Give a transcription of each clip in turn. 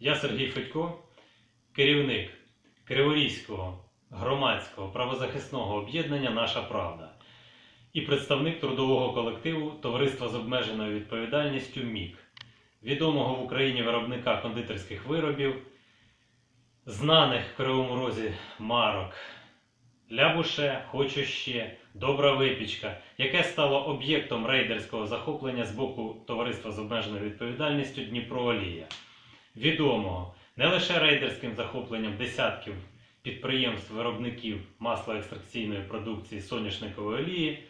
Я Сергій Федько, керівник Криворізького громадського правозахисного об'єднання Наша Правда і представник трудового колективу Товариства з обмеженою відповідальністю МІК, відомого в Україні виробника кондитерських виробів, знаних в Кривому Розі марок Лябуше, Хочу ще, Добра випічка, яке стало об'єктом рейдерського захоплення з боку Товариства з обмеженою відповідальністю Дніпро Олія відомого не лише рейдерським захопленням десятків підприємств виробників маслоекстракційної продукції соняшникової олії,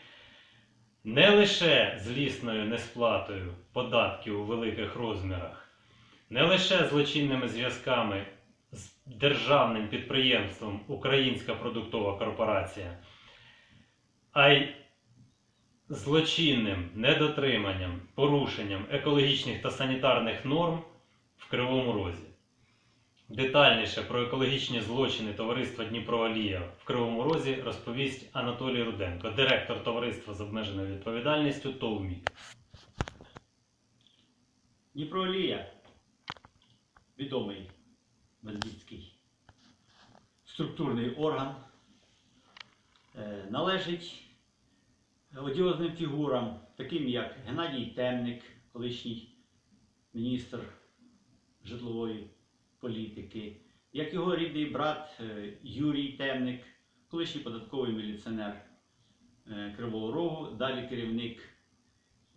не лише злісною несплатою податків у великих розмірах, не лише злочинними зв'язками з державним підприємством Українська продуктова корпорація, а й злочинним недотриманням, порушенням екологічних та санітарних норм в Кривому Розі. Детальніше про екологічні злочини товариства Дніпроолія в Кривому Розі розповість Анатолій Руденко, директор товариства з обмеженою відповідальністю ТОВМІК. Дніпроолія, відомий бандитський структурний орган, е, належить одіозним фігурам, таким як Геннадій Темник, колишній міністр житлової політики, як його рідний брат е, Юрій Темник, колишній податковий міліціонер е, Кривого Рогу, далі керівник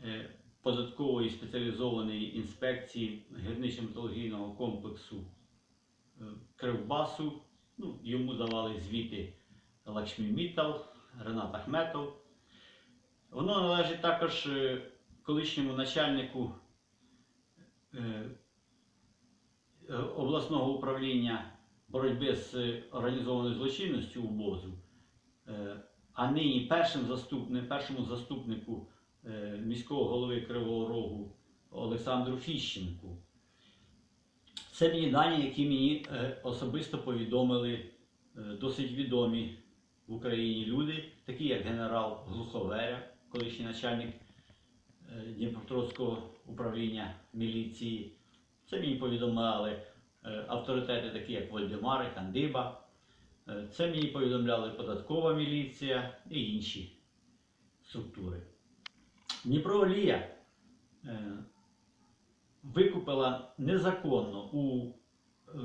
е, податкової спеціалізованої інспекції гірничо-металургійного комплексу Кривбасу. Ну, йому давали звіти Лакшмі Мітал, Ренат Ахметов. Воно належить також колишньому начальнику обласного управління боротьби з е, організованою злочинністю УБОЗу, е, а нині першим заступник, першому заступнику е, міського голови Кривого Рогу Олександру Фіщенку. Це мені дані, які мені е, особисто повідомили е, досить відомі в Україні люди, такі як генерал Глуховеря, колишній начальник е, Дніпропетровського управління міліції. Це мені повідомляли е, авторитети, такі як Вольдемар, Кандиба. Е, Це мені повідомляли податкова міліція і інші структури. Дніпроолія е, викупила незаконно у е,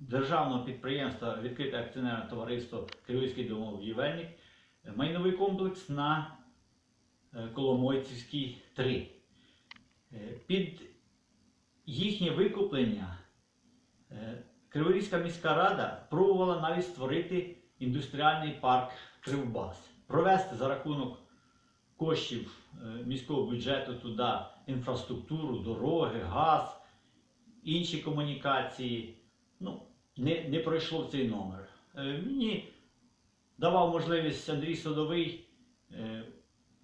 державного підприємства відкрите акціонерне товариство Кривицький домовбудівельник е, майновий комплекс на е, Коломойцівській 3. Е, Під їхнє викуплення е, Криворізька міська рада пробувала навіть створити індустріальний парк Кривбас, провести за рахунок коштів е, міського бюджету туди інфраструктуру, дороги, газ, інші комунікації. Ну, не, не пройшло цей номер. Е, Мені давав можливість Андрій Садовий е,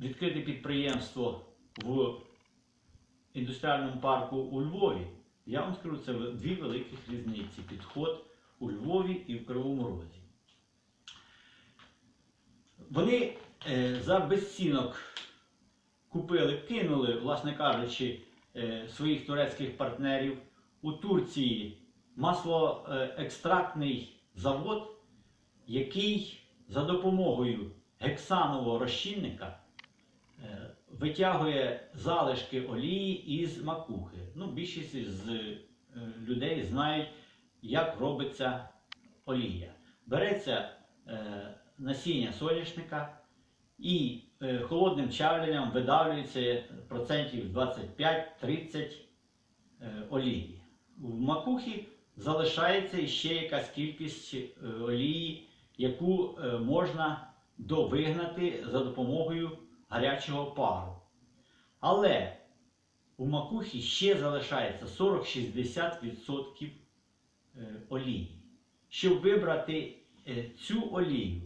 відкрити підприємство в індустріальному парку у Львові. Я вам скажу, це дві великих різниці. Підход у Львові і в Кривому Розі. Вони е, за безцінок купили, кинули, власне кажучи, е, своїх турецьких партнерів у Турції маслоекстрактний завод, який за допомогою гексанового розчинника е, витягує залишки олії із макухи. Ну, більшість з е, людей знають, як робиться олія. Береться е, насіння соняшника і е, холодним чавленням видавлюється процентів 25-30 е, олії. В макухі залишається ще якась кількість олії, яку можна довигнати за допомогою гарячого пару. Але у макухі ще залишається 40-60% е, олії. Щоб вибрати е, цю олію,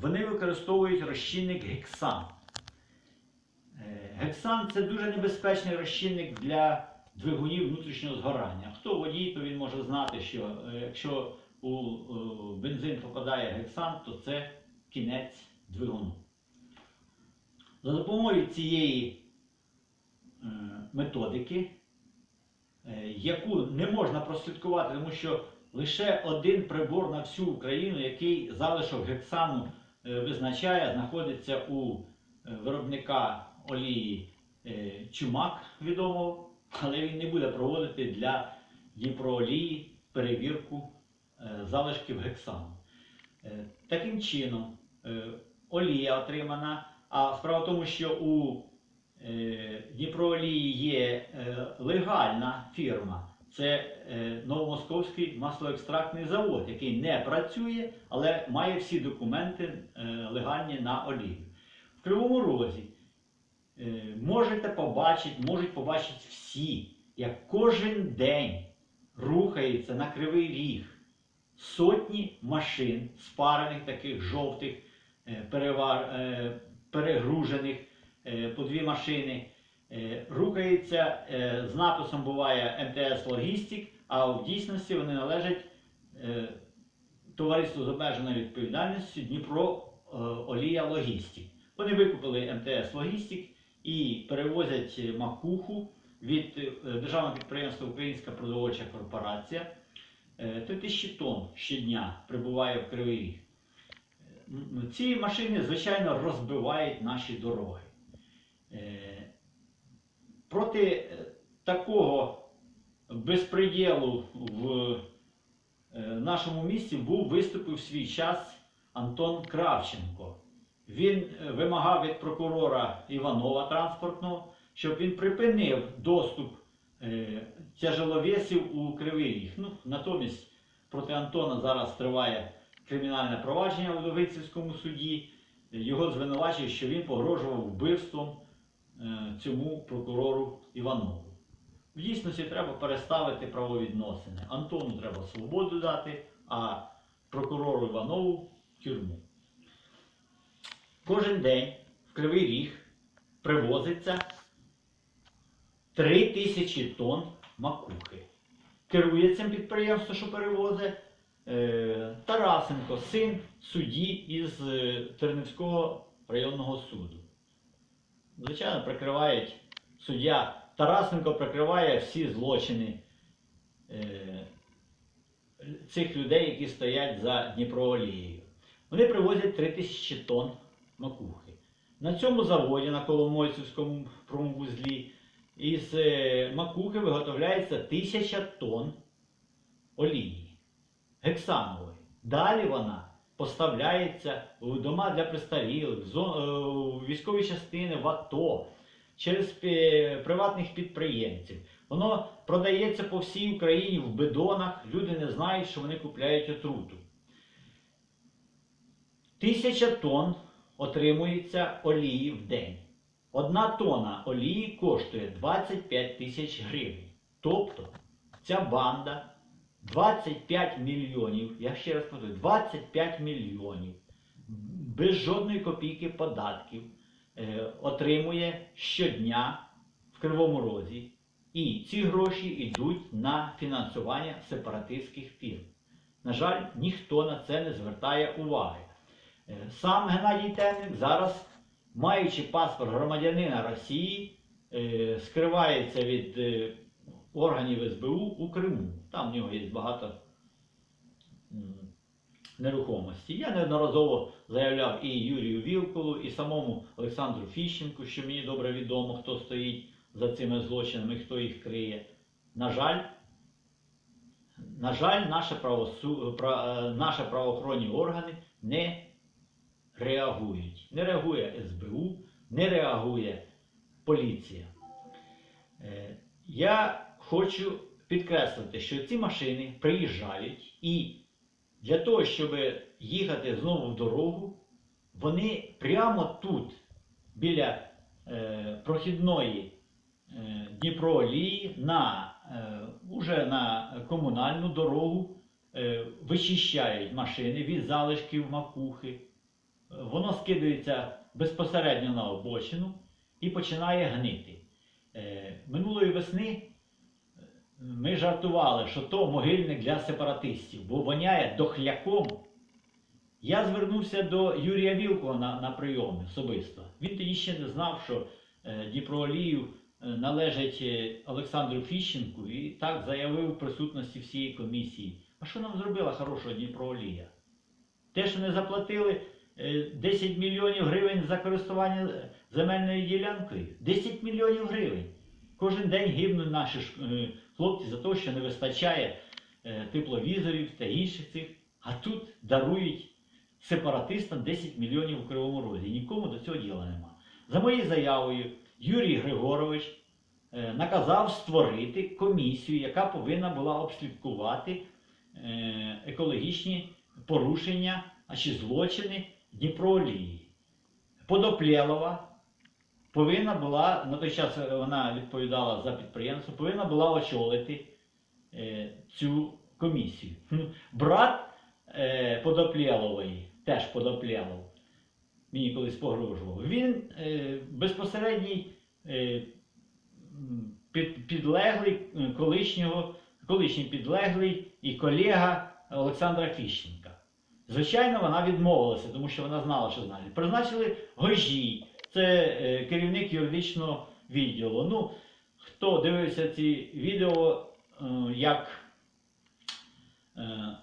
вони використовують розчинник гексан. Е, Гексан це дуже небезпечний розчинник для двигунів внутрішнього згорання. Хто водій, то він може знати, що якщо у бензин попадає гексан, то це кінець двигуну. За допомогою цієї е, методики е, яку не можна прослідкувати, тому що лише один прибор на всю Україну, який залишок гексану е, визначає, знаходиться у виробника олії Чумак відомого, але він не буде проводити для Дніпроолії перевірку залишків гексану. Таким чином, олія отримана, а справа в тому, що у е, Дніпроолії є е, легальна фірма. Це е, Новомосковський маслоекстрактний завод, який не працює, але має всі документи легальні на олію. В Кривому Розі можете побачити, можуть побачити всі, як кожен день рухається на кривий ріг сотні машин, спарених таких жовтих, перевар, перегружених е, по дві машини. Е, Рухається е, з написом буває МТС Логістик, а в дійсності вони належать товариству з обмеженою відповідальністю Дніпро Олія Логістик. Вони викупили МТС Логістик і перевозять макуху від державного підприємства Українська продовольча корпорація. Е, 3000 тонн щодня прибуває в Кривий Ріг. М, Ці машини, звичайно, розбивають наші дороги. Е, Проти е, такого безпреділу в е, нашому місті був виступив в свій час Антон Кравченко. Він вимагав від прокурора Іванова транспортного, щоб він припинив доступ тяжеловесів у Кривий Ріг. Ну, натомість проти Антона зараз триває кримінальне провадження у Ловицівському суді. Його звинувачують, що він погрожував вбивством е, цьому прокурору Іванову. В дійсності треба переставити правовідносини. Антону треба свободу дати, а прокурору Іванову тюрму. Кожен день в Кривий Ріг привозиться 3 тисячі тонн макухи. Керує цим підприємство, що перевозить Тарасенко, син судді із е, Тернівського районного суду. Звичайно, прикривають суддя Тарасенко прикриває всі злочини е, цих людей, які стоять за Дніпроолією. Вони привозять 3 тисячі тонн макухи. На цьому заводі, на Коломойцівському промвузлі, із е, макухи виготовляється 1000 тонн олії гексанової. Далі вона поставляється у дома для престарілих, е, у військові частини в АТО через приватних підприємців. Воно продається по всій Україні в бидонах. Люди не знають, що вони купляють отруту. Тисяча тонн отримується олії в день. Одна тонна олії коштує 25 тисяч гривень. Тобто ця банда 25 мільйонів, я ще раз повторю, 25 мільйонів без жодної копійки податків е, отримує щодня в Кривому Розі. І ці гроші йдуть на фінансування сепаратистських фірм. На жаль, ніхто на це не звертає уваги. Е, Сам Геннадій Темник зараз, маючи паспорт громадянина Росії, е, скривається від е, органів СБУ у Криму. Там в нього є багато нерухомості. Я неодноразово заявляв і Юрію Вілкулу, і самому Олександру Фіщенку, що мені добре відомо, хто стоїть за цими злочинами, хто їх криє. На жаль, на жаль, наше, правосу... пра- е, наші правоохоронні органи не реагують. Не реагує СБУ, не реагує поліція. Е, Я хочу підкреслити, що ці машини приїжджають і для того, щоб їхати знову в дорогу, вони прямо тут, біля е, прохідної е, Дніпроолії, на, е, уже на комунальну дорогу е, вичищають машини від залишків макухи. Воно скидається безпосередньо на обочину і починає гнити. Е, Минулої весни е, ми жартували, що то могильник для сепаратистів, бо воняє дохляком. Я звернувся до Юрія Вілкова на, на прийом особисто. Він тоді ще не знав, що е, Дніпроолію е, належить е, Олександру Фіщенку і так заявив у присутності всієї комісії. А що нам зробила хорошого Дніпроолія? Те, що не заплатили е, 10 мільйонів гривень за користування земельною ділянкою. 10 мільйонів гривень. Кожен день гибнуть наші е, хлопці за те, що не вистачає е, тепловізорів та інших цих. А тут дарують сепаратистам 10 мільйонів у Кривому Розі. Нікому до цього діла нема. За моєю заявою, Юрій Григорович е, наказав створити комісію, яка повинна була обслідкувати екологічні порушення, а чи злочини Дніпроолії. Подоплєлова повинна була, на той час вона відповідала за підприємство, повинна була очолити е, цю комісію. Брат е, Подоплєлової, теж Подоплєлов, мені колись погрожував, він е, безпосередній е, під, підлеглий е, колишнього, колишній підлеглий і колега Олександра Фіщенка. Звичайно, вона відмовилася, тому що вона знала, що знає. Призначили Гожій, це е, керівник юридичного відділу. Ну, хто дивився ці відео, е, як е,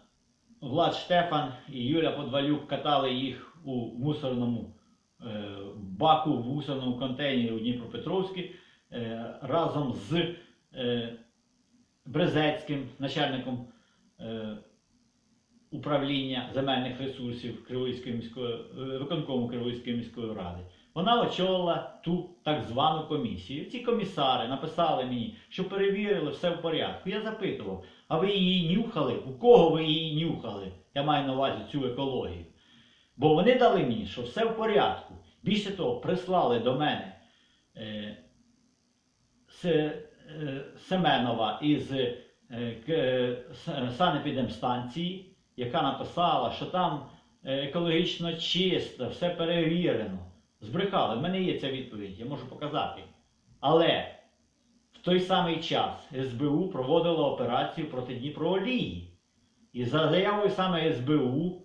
Влад Штефан і Юля Подвалюк катали їх у мусорному баку, в мусорному контейнері у Дніпропетровській разом з Брезецьким, начальником управління земельних ресурсів Кривойської міської виконкому Кривойської міської ради. Вона очолила ту так звану комісію. Ці комісари написали мені, що перевірили все в порядку. Я запитував, а ви її нюхали? У кого ви її нюхали? Я маю на увазі цю екологію. Бо вони дали мені, що все в порядку. Більше того, прислали до мене е, Се- е, Семенова із е, е, санепідемстанції, яка написала, що там е, екологічно чисто, все перевірено. Збрехали. В мене є ця відповідь, я можу показати. Але в той самий час СБУ проводила операцію проти Дніпроолії. І за заявою саме СБУ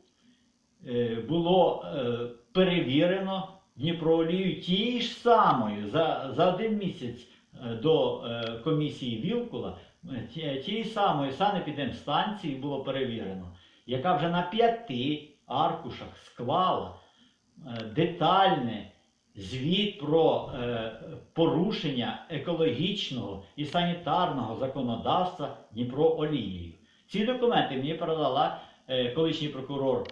е, було е, перевірено Дніпроолію тією ж самою за, за один місяць е, до комісії Вілкула, ті- тієї самої санепідемстанції було перевірено, яка вже на п'яти аркушах склала е, детальне звіт про е, порушення екологічного і санітарного законодавства Дніпроолією. Ці документи мені передала е, колишній прокурор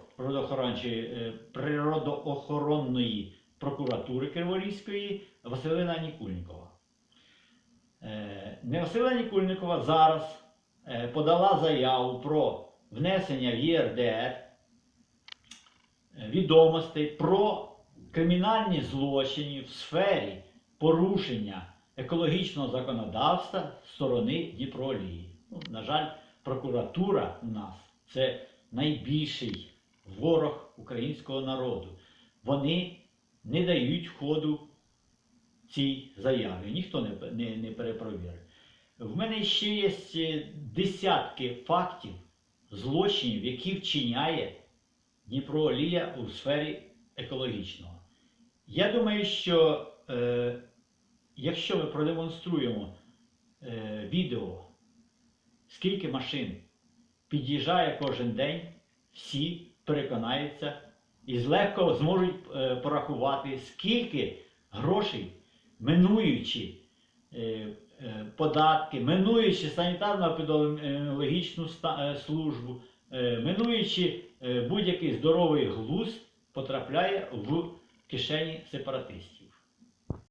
природоохоронної прокуратури Криворізької Василина Нікульникова. Не Василина Нікульникова зараз подала заяву про внесення в ЄРДР відомостей про кримінальні злочини в сфері порушення екологічного законодавства сторони Дніпроолії. Ну, на жаль, прокуратура у нас це найбільший ворог українського народу. Вони не дають ходу цій заяві. Ніхто не, не, не перепровірив. В мене ще є е, десятки фактів злочинів, які вчиняє Дніпроолія у сфері екологічного. Я думаю, що е, якщо ми продемонструємо е, відео, скільки машин під'їжджає кожен день, всі переконаються і злегко зможуть е, порахувати, скільки грошей, минуючи е, е, податки, минуючи санітарно-епідеміологічну е, службу, е, минуючи будь-який здоровий глузд, потрапляє в кишені сепаратистів.